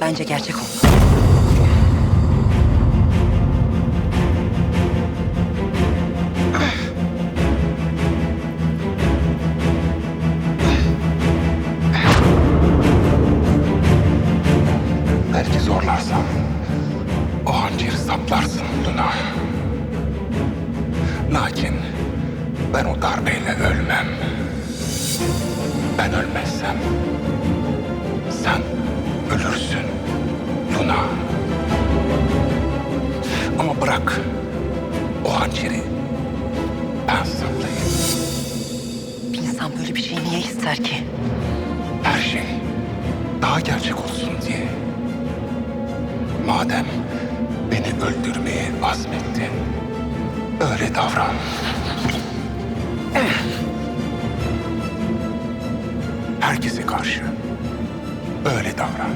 Bence gerçek ol. Belki zorlarsam o hanceri saplarsın Luna. Lakin ben o darbeyle ölmem. Ben ölmezsem bırak o hançeri ben saplayayım. Bir insan böyle bir şeyi niye ister ki? Her şey daha gerçek olsun diye. Madem beni öldürmeye azmettin, öyle davran. Herkese karşı öyle davran.